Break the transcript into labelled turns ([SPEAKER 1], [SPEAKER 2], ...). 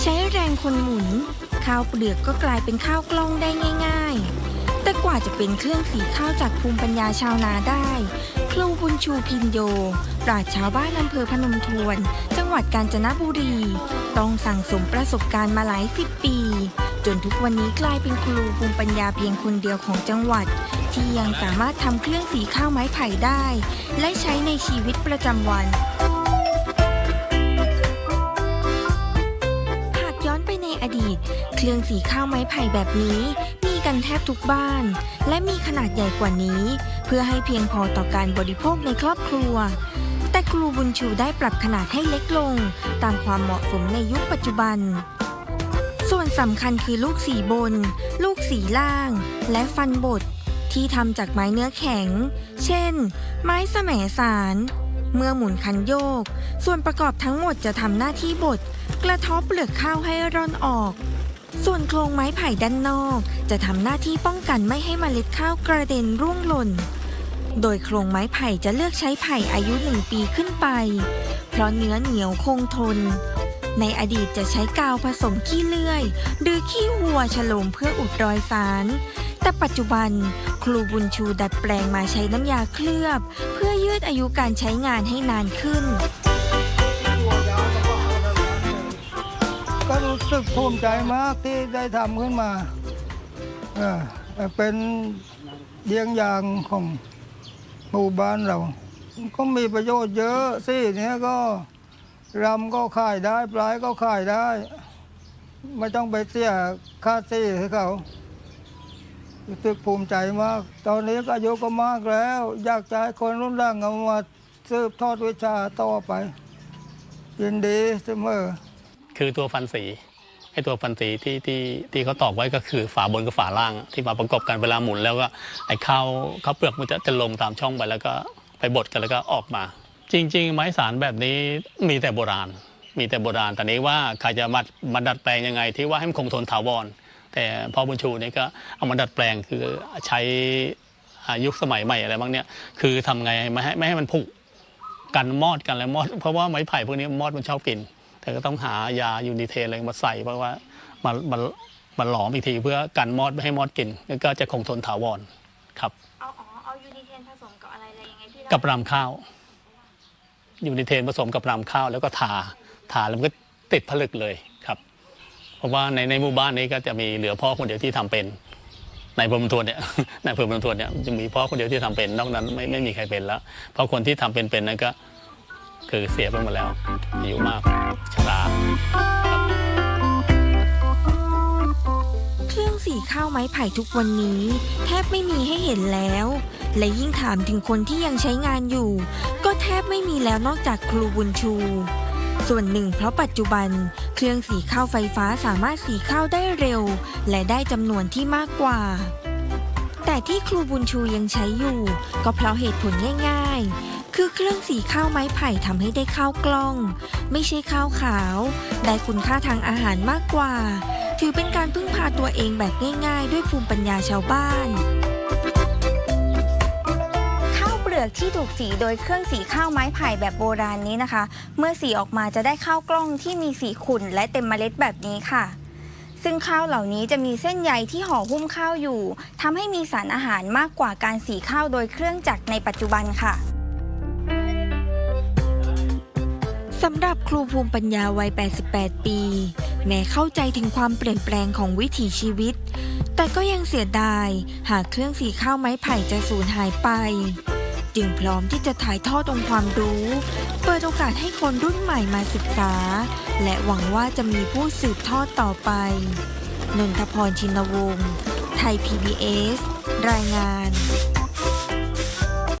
[SPEAKER 1] ใช้แรงคนหมุน ข้าวเปลือกก็กลายเป็นข้าวกล้องได้ง่าย ๆ แต่กว่าจะเป็นเครื่องสีข้าวจากภูมิปัญญาชาวนาได้ ครูบุญชูพินโย ปราชชาวบ้านอำเภอพนมทวน จังหวัดกาญจนบุรี ต้องสั่งสมประสบการณ์มาหลายสิบปี จนทุกวันนี้กลายเป็นครูภูมิปัญญาเพียงคนเดียวของจังหวัดที่ยังสามารถทำเครื่องสีข้าวไม้ไผ่ได้ และใช้ในชีวิตประจำวัน อดีต เครื่องสีข้าวไม้ไผ่แบบนี้ มีกันแทบทุกบ้าน และมีขนาดใหญ่กว่านี้ เพื่อให้เพียงพอต่อการบริโภคในครอบครัว แต่ครูบุญชูได้ปรับขนาดให้เล็กลง ตามความเหมาะสมในยุคปัจจุบัน ส่วนสำคัญคือลูกสีบน ลูกสีล่าง และฟันบดที่ทำจากไม้เนื้อแข็ง เช่น ไม้แสมสาร เมื่อหมุนคันโยก ส่วนประกอบทั้งหมดจะทำหน้าที่บด กระทบเปลือกข้าวให้ร่อนออก ส่วนโครงไม้ไผ่ด้านนอก จะทำหน้าที่ป้องกันไม่ให้เมล็ดข้าวกระเด็นร่วงหล่น โดยโครงไม้ไผ่จะเลือกใช้ไผ่อายุหนึ่งปีขึ้นไป เพราะเนื้อเหนียวคงทน ในอดีตจะใช้กาวผสมขี้เลื่อย หรือขี้วัวฉลมเพื่ออุดรอยสารแต่ปัจจุบันครูบุญชูดัดแปลงมาใช้น้ำยาเคลือบ เพื่อยืดอายุการใช้งานให้นานขึ้น
[SPEAKER 2] สึกภูมิใจมากที่ได้ทำขึ้นมาเออเป็นเลี้ยงอย่างของหมู่บ้านเรา ก็มีประโยชน์เยอะสิเนี้ยก็รำก็ขายได้ ปลายก็ขายได้ ไม่ต้องไปเสียค่าซี่ให้เขารู้สึกภูมิใจมาก ตอนนี้ก็อายุก็มากแล้ว อยากจะให้คนรุ่นหลังเอามาสืบทอดวิชาต่อไป ยินดีเสมอ
[SPEAKER 3] คือตัวฟันสี ไอ้ตัวฟันสีที่ที่ที่เขาตอกไว้ก็คือฝาบนกับฝาล่างที่มาประกอบกันเวลาหมุนแล้วก็ไอ้ข้าวข้าวเปลือกมันจะจะลงตามช่องไปแล้วก็ไปบดกันแล้วก็ออกมา จริง ๆ ไม้สารแบบนี้มีแต่โบราณ มีแต่โบราณแต่นี้ว่าใครจะมามาดัดแปลงยังไง ที่ว่าให้มันคงทนถาวรแต่พ่อบุญชูนี่ก็เอามาดัดแปลงคือใช้อ่ายุคสมัยใหม่อะไรบ้างเนี่ยคือทำไงไม่ให้ไม่ให้มันผุกันมอดกันอะไรมอดเพราะว่าไม้ไผ่พวกนี้มอดมันชอบกิน แต่ก็ต้องหายายูนิเทนอะไรมาใส่เพราะว่ามามามาหลอมอีกทีเพื่อกันมอดไม่ให้มอดกินแล้วก็จะคงทนถาวรครับ
[SPEAKER 1] เอาอ๋อเอายูนิเทนผสมกับอะไรอะไรยังไงพี่
[SPEAKER 3] กับรำข้าวยูนิเทนผสมกับรำข้าวแล้วก็ทาทาแล้วมันก็ติดผลึกเลยครับ เพราะว่าในในหมู่บ้านนี้ก็จะมีเหลือพ่อคนเดียวที่ทำเป็นในพรหมทวนเนี่ยในพรหมทวนเนี่ยจะมีพ่อคนเดียวที่ทำเป็นนอกนั้นไม่ไม่มีใครเป็นแล้ว เพราะคนที่ทำเป็นเป็นนั้นก็คือเสียไปหมดแล้วอายุมากา
[SPEAKER 1] เครื่องสีข้าวไม้ไผ่ทุกวันนี้ แทบไม่มีให้เห็นแล้ว และยิ่งถามถึงคนที่ยังใช้งานอยู่ ก็แทบไม่มีแล้วนอกจากครูบุญชู ส่วนหนึ่งเพราะปัจจุบัน เครื่องสีข้าวไฟฟ้าสามารถสีข้าวได้เร็ว และได้จำนวนที่มากกว่า แต่ที่ครูบุญชูยังใช้อยู่ ก็เพราะเหตุผลง่าย ๆ คือเครื่องสีข้าวไม้ไผ่ทำให้ได้ข้าวกล้อง ไม่ใช่ข้าวขาว ได้คุณค่าทางอาหารมากกว่า ถือเป็นการพึ่งพาตัวเองแบบง่ายๆ ด้วยภูมิปัญญาชาวบ้านข้าวเปลือกที่ถูกสีโดยเครื่องสีข้าวไม้ไผ่แบบโบราณนี้นะคะ เมื่อสีออกมาจะได้ข้าวกล้องที่มีสีขุ่นและเต็มเมล็ดแบบนี้ค่ะ ซึ่งข้าวเหล่านี้จะมีเส้นใยที่ห่อหุ้มข้าวอยู่ทำให้มีสารอาหารมากกว่าการสีข้าวโดยเครื่องจักรในปัจจุบันค่ะ สำหรับครูภูมิปัญญาวัย 88 ปี แม้เข้าใจถึงความเปลี่ยนแปลงของวิถีชีวิต แต่ก็ยังเสียดาย หากเครื่องสีข้าวไม้ไผ่จะสูญหายไป จึงพร้อมที่จะถ่ายทอดองค์ความรู้ เปิดโอกาสให้คนรุ่นใหม่มาศึกษา และหวังว่าจะมีผู้สืบทอดต่อไป นนทพรชินวงศ์ ไทย PBS รายงาน